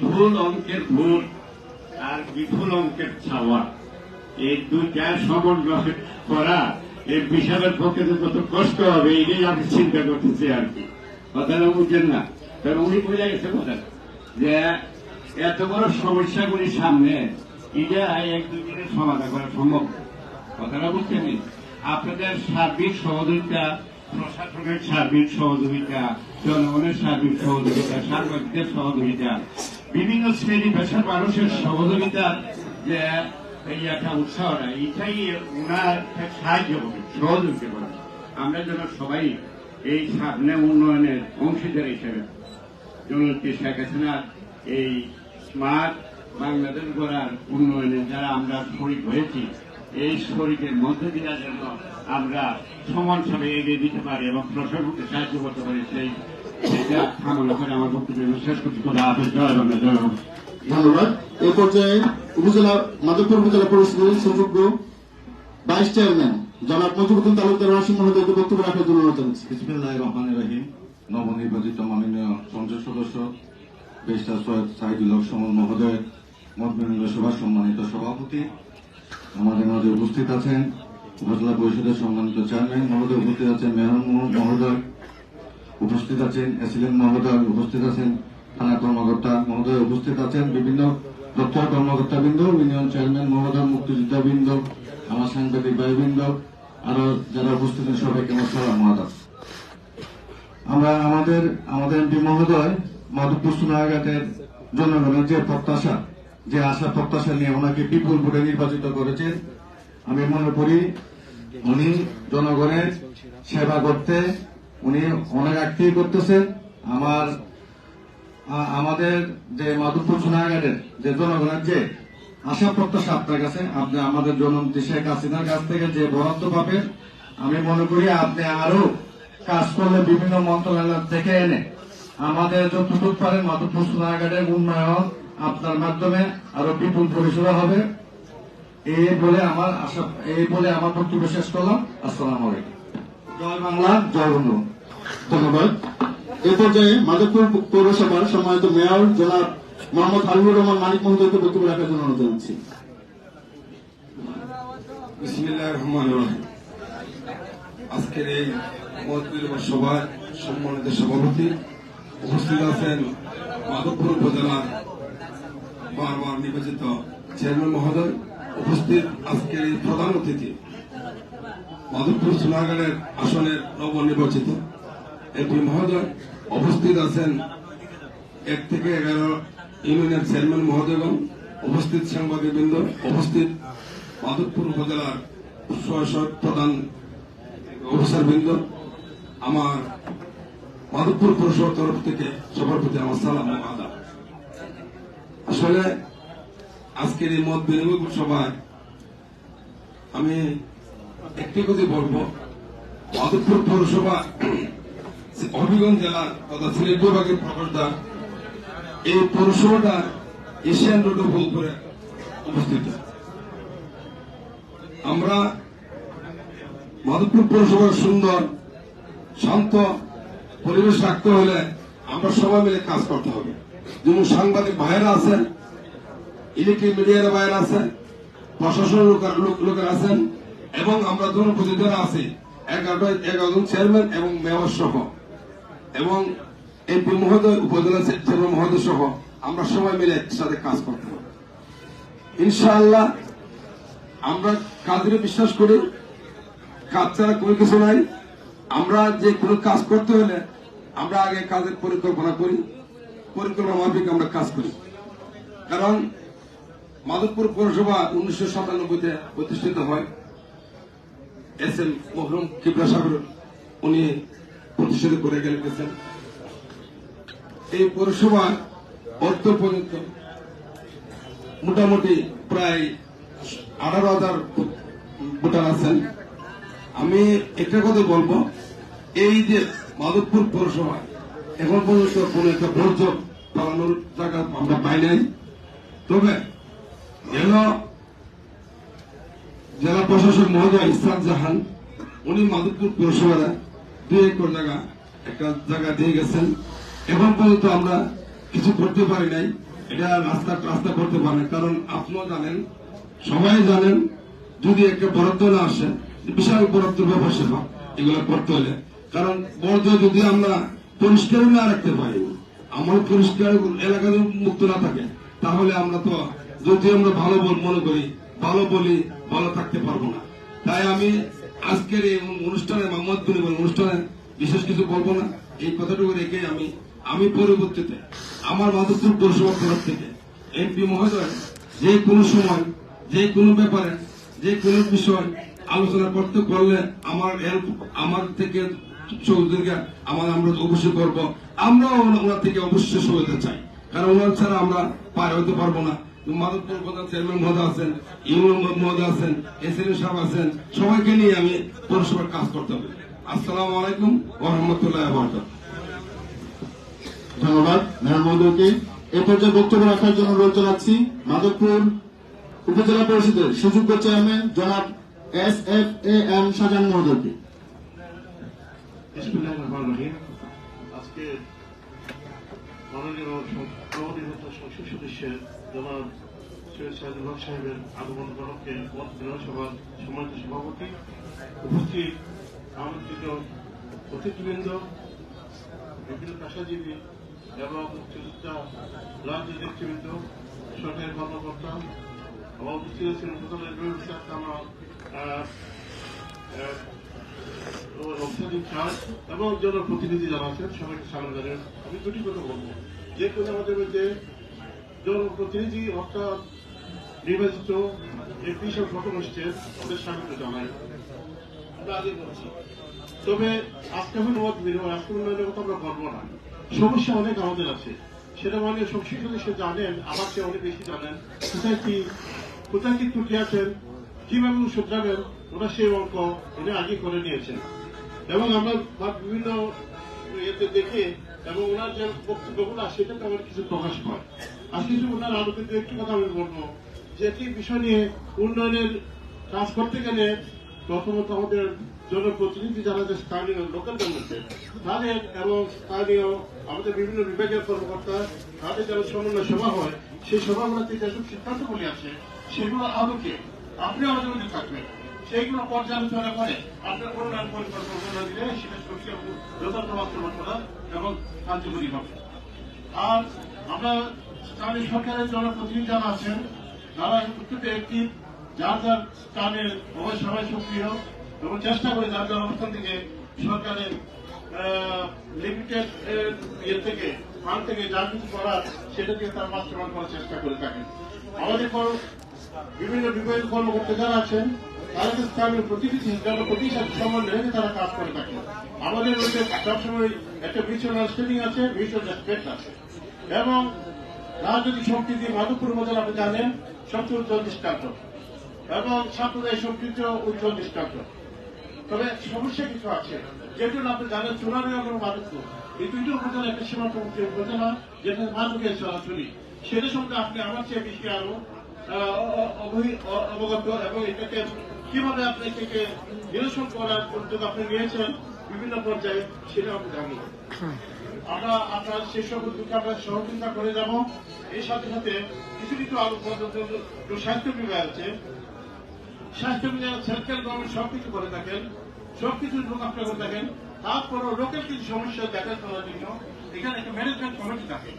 বিপুল অঙ্কের ভোট আর বিপুল অঙ্কের ছাওয়া। এই দুইটা সমন্বয় করা এই বিশালের পক্ষে যে কত কষ্ট হবে, এটাই আমি চিন্তা করতেছি আর কি। কথাটা বুঝছেন না। কারণ উনি বোঝা গেছে কথা যে এত বড় সমস্যাগুলি সামনে, এটা এক দুই দিনের সমাধান করা সম্ভব। কথাটা বুঝছেন আপনাদের সার্বিক সহযোগিতা, প্রশাসনের সার্বিক সহযোগিতা, জনগণের সার্বিক সহযোগিতা, সাংবাদিকদের সহযোগিতা বিভিন্ন শ্রেণি পেশার মানুষের সহযোগিতা যে এই একটা উৎসাহটা এটাই ওনার সাহায্য করবে সহযোগিতা করবে আমরা যেন সবাই এই সামনে উন্নয়নের অংশীদার হিসেবে জননেত্রী শেখ হাসিনার এই স্মার্ট বাংলাদেশ গড়ার উন্নয়নে যারা আমরা শরিক হয়েছি, এই শরিকের মধ্যে দিয়ে যেন আমরা সমানভাবে এগিয়ে দিতে পারি এবং প্রশাসনকে সাহায্য করতে পারি, সেই সেটা কামনা করে আমার বক্তব্য শেষ করছি। কথা আপনি জয় বাংলা জয় ধন্যবাদ। এ পর্যায়ে উপজেলা মাধবপুর উপজেলা পরিষদের সুযোগ্য ভাইস চেয়ারম্যান জনাব মজিবুদ্দিন তালুকদার রাশি মহোদয়কে বক্তব্য রাখার জন্য অনুরোধ জানাচ্ছি। বিসমিল্লাহ রহমান রহিম। নবনির্বাচিত মাননীয় সংসদ সদস্য বেস্টার সৈয়দ সাইদুল হক সমল মহোদয় মত বিনিময় সভার সম্মানিত সভাপতি আমাদের মাঝে উপস্থিত আছেন উপজেলা পরিষদের সম্মানিত চেয়ারম্যান মহোদয় উপস্থিত আছেন মেহর মহোদয় উপস্থিত আছেন এসিলেন মহোদয় উপস্থিত আছেন থানা কর্মকর্তা মহোদয় উপস্থিত আছেন বিভিন্ন দপ্তর কর্মকর্তাবৃন্দ ইউনিয়ন চেয়ারম্যান মহোদয়, মুক্তিযোদ্ধাবৃন্দ, আমার সাংবাদিক ভাইবৃন্দ, আরও যারা উপস্থিত সবাইকে আমার সালাম মহাদাস আমরা আমাদের আমাদের এমপি মহোদয় মাধবপুর সোনারঘাটের জনগণের যে প্রত্যাশা, যে আশা প্রত্যাশা নিয়ে ওনাকে বিপুল ভোটে নির্বাচিত করেছেন আমি মনে করি উনি জনগণের সেবা করতে উনি অনেক আগ্রহী করতেছেন, আমার আমাদের যে মাধবপুর সোনারঘাটের যে জনগণের যে আশা প্রত্যাশা আপনার কাছে, আপনি আমাদের জনমন্ত্রী শেখ হাসিনার কাছ থেকে যে বরাদ্দ পাবেন, আমি মনে করি আপনি আরও কাজ করলে বিভিন্ন মন্ত্রণালয় থেকে এনে আমাদের যতটুকু পারেন মাধবপুর সোনারঘাটের উন্নয়ন আপনার মাধ্যমে আরও বিপুল পরিষেবা হবে। এই বলে আমার আশা, এই বলে আমার বক্তব্য শেষ করলাম। আসসালাম আলাইকুম। জয় বাংলা, জয় ধন্যবাদ। এ পর্যায়ে মাধবপুর পৌরসভার সম্মানিত মেয়র জনাব মোহাম্মদ হাবিবুর রহমান মানিক মহোদয়কে বক্তব্য রাখার জন্য অনুরোধ জানাচ্ছি। আজকের এই সভায় সম্মানিত সভাপতি উপস্থিত আছেন মাধবপুর উপজেলার বারবার নির্বাচিত চেয়ারম্যান মহোদয়। উপস্থিত আজকের এই প্রধান অতিথি মাধবপুর সোনাগাড়ের আসনের নবনির্বাচিত এমপি মহোদয় উপস্থিত আছেন এক থেকে এগারো ইউনিয়নের চেয়ারম্যান মহোদয়গণ, উপস্থিত সাংবাদিকবৃন্দ, উপস্থিত মাধবপুর উপজেলার সহসদ প্রধান অফিসারবৃন্দ, আমার মাধবপুর পৌরসভার তরফ থেকে সবার প্রতি আমার সালাম ও আদাব আসলে আজকের এই মত বিনিময় সভায় আমি একটি কথা বলব। মাধবপুর পৌরসভা হবিগঞ্জ জেলার তথা সিলেট বিভাগের প্রবেশদ্বার এই পৌরসভাটা এশিয়ান রোডে ভুল করে অবস্থিত। আমরা মাধবপুর পৌরসভার সুন্দর, শান্ত পরিবেশ রাখতে হলে আমরা সবাই মিলে কাজ করতে হবে। যেমন সাংবাদিক ভাইয়েরা আছে ইলেকট্রিক মিডিয়ার ভাইয়েরা আছে প্রশাসনের লোকের- লোক- লোকেরা আছেন এবং আমরা জনপ্রতিনিধিরা আছি, এগারো চেয়ারম্যান এবং মেয়র সহ, এবং এমপি মহোদয়, উপজেলা চেয়ারম্যান মহোদয় সহ, আমরা সবাই মিলে একসাথে কাজ করতে হবে ইনশাআল্লাহ, আমরা কাজে বিশ্বাস করি, কাজ ছাড়া কোনো কিছু নাই। আমরা যে কোনো কাজ করতে হলে আমরা আগে কাজের পরিকল্পনা করি, পরিকল্পনা মাফিক আমরা কাজ করি। কারণ মাধবপুর পৌরসভা উনিশশো সাতানব্বইতে প্রতিষ্ঠিত হয়। এস এম মহরুম কিবলা সাগর, উনি প্রতিষ্ঠিত করে গেছেন এই পৌরসভার অর্থ পর্যন্ত মোটামুটি প্রায় আঠারো হাজার ভোটার আছেন। আমি একটা কথা বলব, এই যে মাধবপুর পৌরসভা, এখন পর্যন্ত কোন একটা ভোট পালানোর জায়গা আমরা পাই নাই। তবে জেলা জেলা প্রশাসক মহোদয় ইসরাত জাহান, উনি মাধবপুর পৌরসভার দুই একর জায়গা, একটা জায়গা দিয়ে গেছেন। এখন পর্যন্ত আমরা কিছু করতে পারি নাই। এটা রাস্তা রাস্তা করতে পারে কারণ আপনিও জানেন, সবাই জানেন, যদি একটা বরাদ্দ না আসে, বিশাল বরাদ্দের ব্যাপার সেবা এগুলো করতে হলে। কারণ বরাদ্দ যদি আমরা পরিষ্কার না রাখতে পারি, আমার পরিষ্কার এলাকা মুক্ত না থাকে, তাহলে আমরা তো যদি আমরা ভালো মনে করি, ভালো বলি ভালো থাকতে পারব না। তাই আমি আজকের এই অনুষ্ঠানে মোহাম্মদ অনুষ্ঠানে বিশেষ কিছু বলব না। এই কথাটুকু রেখে আমি আমি পরবর্তীতে আমার মাধবপুর পৌরসভা তরফ থেকে এমপি মহোদয় যে কোনো সময়, যে কোনো ব্যাপারে, যে কোনো বিষয় আলোচনা করতে করলে আমার হেল্প আমার থেকে সহযোগিতা আমার আমরা অবশ্যই করব। আমরাও ওনার থেকে অবশ্যই সহযোগিতা চাই। কারণ ওনার ছাড়া আমরা পার হতে পারব না। মাধবপুর প্রধান চেয়ারম্যান মহোদয় আছেন ইউনিয়ন মহোদয় আছেন এসএম সাহেব আছেন সবাইকে নিয়ে আমি পৌরসভার কাজ করতে হবে। আসসালামু আলাইকুম ও রহমতুল্লাহ ধন্যবাদ মহোদয়কে। এ পর্যায়ে বক্তব্য রাখার জন্য অনুরোধ জানাচ্ছি মাধবপুর উপজেলা পরিষদের সুযোগ্য চেয়ারম্যান জনাব S F A M Shahjahan মহোদয়কে। আজকে মাননীয় সংসদ সদস্যের জনাব সৈয়দ সাইদুল হক সাহেবের আগমন উপলক্ষে বিধানসভার সম্মানিত সভাপতি উপস্থিত, আমন্ত্রিত অতিথিবৃন্দ, বিভিন্ন পেশাজীবী এবং মুক্তিযোদ্ধা, রাজনৈতিক নেতৃবৃন্দ সরকারি কর্মকর্তা আমার উপস্থিত নির্বাহী আমার অবস্থান চার্জ এবং জনপ্রতিনিধি যারা আছেন, সবাইকে স্বাগত আমি দুটি কথা বলব। যে কোনো আমাদের মধ্যে জনপ্রতিনিধি অর্থাৎ নির্বাচিত হচ্ছে ওদের স্বাগত জানাই। তবে কথা আমরা না। সমস্যা অনেক আমাদের আছে। সেটা মানে সংশ্লিষ্ট সে জানেন আমার চেয়ে অনেক বেশি জানেন। কোথায় কি কোথায় কি ত্রুটি আছেন, কীভাবে শুধরাবেন ওরা সেই অঙ্ক উনি আগে করে নিয়েছেন। এবং আমরা বিভিন্ন ইয়েতে দেখে এবং ওনার যে বক্তব্যগুলো, সেটাতে আমার কিছু প্রকাশ পায় আজকে যে ওনার আরও কিন্তু একটু কথা আমি বলব, যে একটি বিষয় নিয়ে উন্নয়নের কাজ করতে গেলে প্রথমত আমাদের জনপ্রতিনিধি যারা যে স্থানীয় লোকাল গভর্নমেন্টে তাদের এবং স্থানীয় আমাদের বিভিন্ন বিভাগের কর্মকর্তা, তাদের যারা সমন্বয় সভা হয়, সেই সভাগুলোতে যেসব সিদ্ধান্তগুলি আছে, সেগুলো আলোকে আপনি আমাদের মধ্যে থাকবেন। সেইগুলো পর্যালোচনা করে আপনার উন্নয়ন পরিকল্পনা দিলে সেটা সবচেয়ে যথার্থ বাস্তবায়ন করা এবং কার্যকরী হবে। আর আমরা স্থানীয় সরকারের জনপ্রতিনিধি যারা আছেন, তারা প্রত্যেকটা একটি যার যার স্থানের সবাই সক্রিয় এবং চেষ্টা করে যার যার অবস্থান থেকে সরকারের লিমিটেড ইয়ে থেকে ফান্ড থেকে যা কিছু করার সেটাকে তার বাস্তবায়ন করার চেষ্টা করে থাকেন। আমাদের বিভিন্ন বিভাগের কর্মকর্তা যারা আছেন তারা যে স্থানীয় প্রতিনিধি জনপ্রতিনিধির সাথে সমন্বয় তারা কাজ করে থাকেন আমাদের মধ্যে সবসময় একটা মিউচুয়াল আন্ডারস্ট্যান্ডিং আছে মিউচুয়াল রেসপেক্ট আছে। এবং রাজনৈতিক সম্প্রীতি মাধবপুর মধ্যে আপনি জানেন, সবচেয়ে দৃষ্টান্ত এবং সাম্প্রদায়িক সম্প্রীতি উজ্জ্বল দৃষ্টান্ত তবে সমস্যা কিছু আছে। যেগুলো আপনি জানেন চুনারি এবং মাধবপুর। এই দুইটা উপজেলা একটা সীমান্তবর্তী উপজেলা যেখানে মাধবের চলাচলি সেটা সম্বন্ধে আপনি আমার চেয়ে বেশি আরও অবগত এবং এটাকে কীভাবে আপনি এটাকে নিরসন করার উদ্যোগ আপনি নিয়েছেন বিভিন্ন পর্যায়ে সেটা আমি জানি। আমরা আপনার সেই সব উদ্যোগে আমরা সহযোগিতা করে যাব। এই সাথে সাথে কিছু কিছু আরও স্বাস্থ্য বিভাগ আছে স্বাস্থ্য বিভাগ সেন্ট্রাল গভর্নমেন্ট সবকিছু করে থাকেন সবকিছু আপনারা করে থাকেন। তারপরও লোকের কিছু সমস্যা দেখা করার জন্য এখানে একটা ম্যানেজমেন্ট কমিটি থাকে।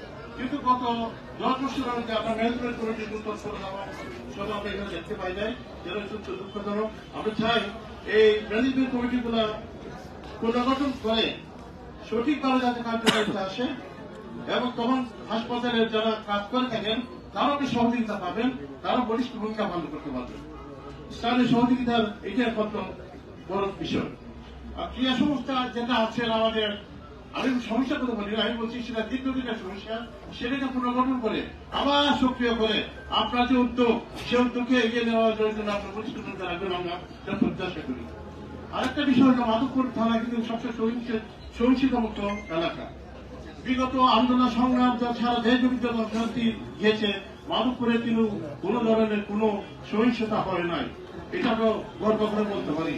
কিন্তু গত দশ বছর আগে আমরা ম্যানেজমেন্ট কমিটির নতুন সদা আমরা এখানে দেখতে পাই নাই। যেটা অত্যন্ত দুঃখজনক। আমরা চাই এই ম্যানেজমেন্ট কমিটিগুলা পুনর্গঠন করে সঠিকভাবে যাতে কার্যকারিতা আসে এবং তখন হাসপাতালের যারা কাজ করে থাকেন, তারাও কি সহযোগিতা পাবেন তারা বলিষ্ঠ ভূমিকা পালন করতে পারবেন। স্থানীয় সহযোগিতার এটা একমাত্র বড় বিষয়। আর ক্রিয়া সংস্থা যেটা আছে আমাদের আমি সমস্যা কথা বলি, আমি বলছি, সেটা দীর্ঘদিনের সমস্যা, সেটাকে পুনর্গঠন করে, আবার সক্রিয় করে আপনার যে উদ্যোগ, সে উদ্যোগকে এগিয়ে নেওয়ার জন্য আপনার প্রতিষ্ঠান রাখবেন আমরা এটা প্রত্যাশা করি। আরেকটা বিষয় হলো, মাধবপুর থানা কিন্তু সবচেয়ে সহিংস সহিংসিত মুক্ত এলাকা। বিগত আন্দোলন সংগ্রাম যা সারা দেশ জড়িত অর্থনীতি গিয়েছে মাধবপুরে কিন্তু কোন ধরনের কোন সহিংসতা হয় নাই। এটা তো গর্ব করে বলতে পারি।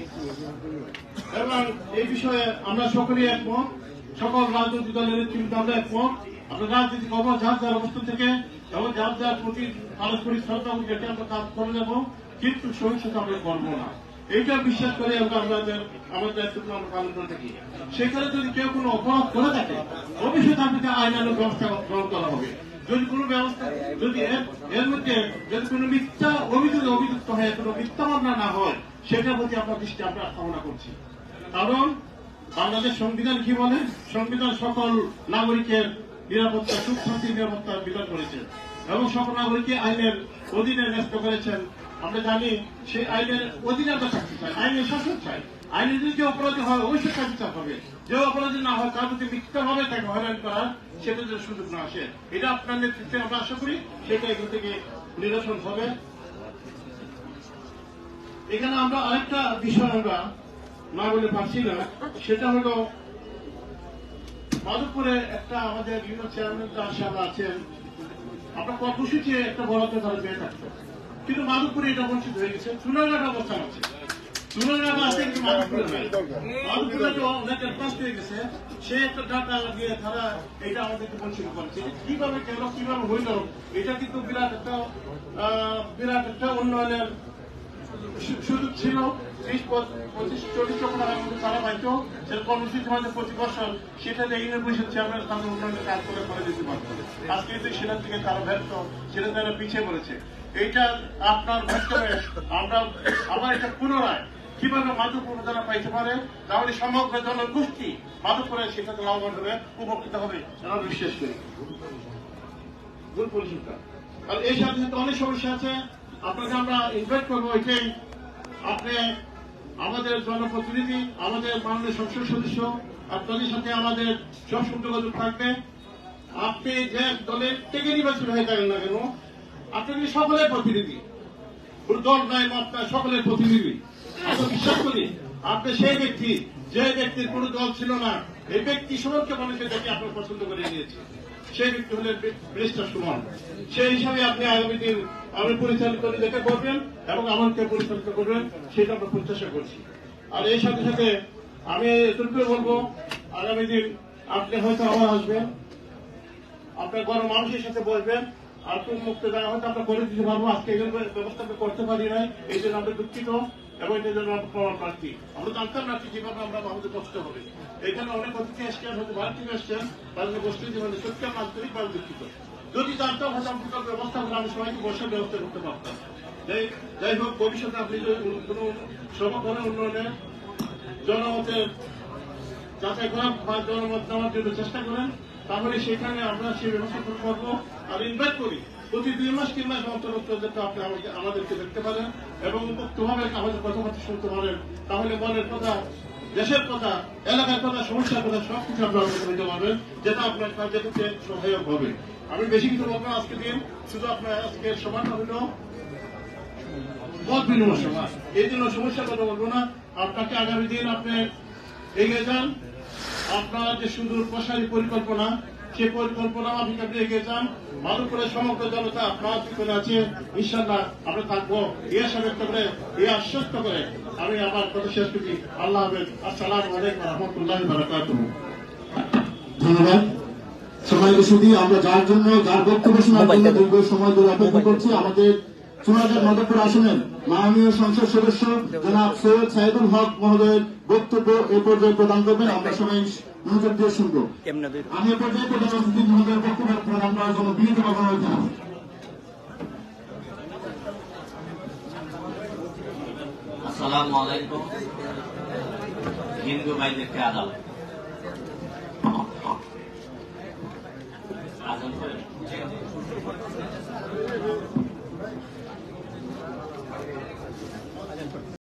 এবং এই বিষয়ে আমরা সকলেই একমত। সকল রাজনৈতিক দলের নেতৃত্ব আমরা একমত। আমরা রাজনৈতিক অবস্থা যার যার অবস্থান থেকে এবং যার যার প্রতি পারস্পরিক শ্রদ্ধা যেটা আমরা কাজ করে যাব, কিন্তু সহিংসতা আমরা করব না। এইটা বিশ্বাস করে আমরা আমাদের আমাদের দায়িত্বগুলো আমরা পালন করে থাকি। সেখানে যদি কেউ কোনো অপরাধ করে থাকে অবশ্যই তার প্রতি আইনানুগ ব্যবস্থা গ্রহণ করা হবে। যদি কোনো ব্যবস্থা যদি এর- মধ্যে যদি কোনো মিথ্যা অভিযোগে অভিযুক্ত হয়ে কোনো মিথ্যা মামলা না হয়, সেটার প্রতি আপনার দৃষ্টি আমরা কামনা করছি। কারণ বাংলাদেশ সংবিধান কি বলে? সংবিধান সকল নাগরিকের নিরাপত্তা, সুখ শান্তি নিরাপত্তার বিধান করেছে। এবং সকল নাগরিককে আইনের অধীনে ন্যস্ত করেছেন। আমরা জানি সেই আইনের অধীনে আমরা থাকতে চাই, আইনের শাসন চাই। আইনে যদি কেউ অপরাধী হয়, অবশ্যই বিচার হবে। যে অপরাধী না হয়, তার প্রতি মিথ্যাভাবে তাকে হয়রানি করার সেটা যেন সুযোগ না আসে, এটা আপনার নেতৃত্বে আমরা আশা করি সেটা এখান থেকে নিরসন হবে। এখানে আমরা আরেকটা বিষয় আমরা না বলে পারছি না। সেটা হলো মাধবপুরে একটা আমাদের ইউনিয়ন চেয়ারম্যান সাহেব আছেন। আমরা কর্মসূচি একটা বরাদ্দ তারা পেয়ে থাকতো কিন্তু মাধবপুরে এটা বঞ্চিত হয়ে গেছে। চুনাঘাট অবস্থান আছে সে একটা ডাটা দিয়ে তারা এটা আমাদেরকে বঞ্চিত করছে। কীভাবে কেন, কীভাবে হইল, এটা কিন্তু বিরাট একটা বিরাট একটা উন্নয়নের সুযোগ ছিল পঁচ- পঁচিশ চল্লিশ টাকার মধ্যে তারা পাইতো সেটা কর্মসূচি হয়তো প্রতি বছর সেটা দিয়ে ইউনিয়ন পরিষদ চেয়ারম্যান তাদের উন্নয়নের কাজ করে করে দিতে পারত। আজকে কিন্তু সেটার দিকে তারা ব্যর্থ সেটা তারা পিছিয়ে পড়েছে। এইটা আপনার মাধ্যমে আমরা আবার এটা পুনরায় কীভাবে মাধবপুর তারা পাইতে পারে তাহলে সমগ্র জনগোষ্ঠী মাধবপুরে সেটাতে লাভবান হবে উপকৃত হবে আমরা বিশ্বাস করি। ভুল পরিচিতা আর এই সাথে অনেক সমস্যা আছে আপনাকে আমরা ইনভাইট করব এটাই আপনি আমাদের জনপ্রতিনিধি, আমাদের মাননীয় সংসদ সদস্য আপনাদের সাথে আমাদের সবসময় যোগাযোগ থাকবে। আপনি যে দলের থেকে নির্বাচিত হয়ে থাকেন না কেন, আপনি সকলের প্রতিনিধি। দল নাই নাই, সকলের প্রতিনিধি। আমরা বিশ্বাস করি, আপনি সেই ব্যক্তি, যে ব্যক্তির কোনো দল ছিল না, এই ব্যক্তি সমস্ত মানুষের দেখে আপনার পছন্দ করে নিয়েছে। সেই ব্যক্তি হলেন সুমন। সেই হিসাবে আপনি আগামী দিন আমি পরিচালিত যেতে করবেন এবং আমাকে পরিচালিত করবেন, সেটা আমরা প্রত্যাশা করছি। আর এই সাথে সাথে আমি এটুকু বলব, আগামী দিন আপনি হয়তো আবার আসবেন আপনার গণ মানুষের সাথে বসবেন, আর কোন মুক্ত জায়গা হয়তো আমরা করে দিতে পারব, আজকে জন্য ব্যবস্থা আমরা করতে পারি নাই, এই জন্য আমরা দুঃখিত এবং এটার জন্য আমরা প্রমাণ প্রার্থী। আমরা জানতাম না যেভাবে আমরা আমাদের কষ্ট হবে। এখানে অনেক অতিথি এসছেন হয়তো ভারত থেকে এসছেন তাদের গোষ্ঠী জীবনে সত্যি আমরা আন্তরিকভাবে দুঃখিত। যদি জানতাম হয়তো ব্যবস্থা করে আমি সবাইকে বসার ব্যবস্থা করতে পারতাম। যাই হোক, ভবিষ্যতে আপনি যদি কোনো সমগ্র উন্নয়নে জনমতের যাচাই করা বা জনমত নেওয়ার জন্য চেষ্টা করেন, তাহলে সেখানে আমরা সেই ব্যবস্থা করব আর ইনভাইট করি, প্রতি দুই মাস, তিন মাস অন্তর অন্তর যাতে আপনি আমাদেরকে দেখতে পারেন এবং মুক্তভাবে আমাদের কথাবার্তা শুনতে পারেন। তাহলে মনের কথা, দেশের কথা, এলাকার কথা, সমস্যার কথা সব কিছু আপনার পারবেন, যেটা আপনার ক্ষেত্রে সহায়ক হবে। আমি বেশি কিছু বলব আজকে দিন শুধু আপনার আজকে সমানটা হলো মত বিনিময় সভা এই জন্য সমস্যার কথা বলব না। আপনাকে আগামী দিন আপনি এগিয়ে যান। আপনার যে সুদূর প্রসারী পরিকল্পনা সেই পরিকল্পনা আপনি আপনি এগিয়ে যান? মাধবপুরের সমগ্র জনতা আপনার পিছনে আছে। ইনশাল্লাহ আমরা থাকব। এই আশা ব্যক্ত করে, এই আশ্বস্ত করে আমি আমার কথা শেষ করছি। আল্লাহ হাফেজ। আসসালাম আলাইকুম রহমতুল্লাহ বারাকাতুহ। ধন্যবাদ। সময় সুদী আমরা যার জন্য যার বক্তব্য শোনার জন্য দীর্ঘ সময় ধরে অপেক্ষা করছি। আমাদের চুনাঘাট মাধবপুর আসনের মাননীয় সংসদ সদস্য জনাব সৈয়দ সাইদুল হক মহোদয়ের বক্তব্য এ পর্যায়ে প্রদান করবেন। আমরা সবাই মনোযোগ দিয়ে শুনব। আমি এ পর্যায়ে প্রধান অতিথি মহোদয়ের বক্তব্য প্রদান করার জন্য বিনীত অনুরোধ জানাব। আসসালামু আলাইকুম। হিন্দু ভাইদেরকে আদাব আজান করে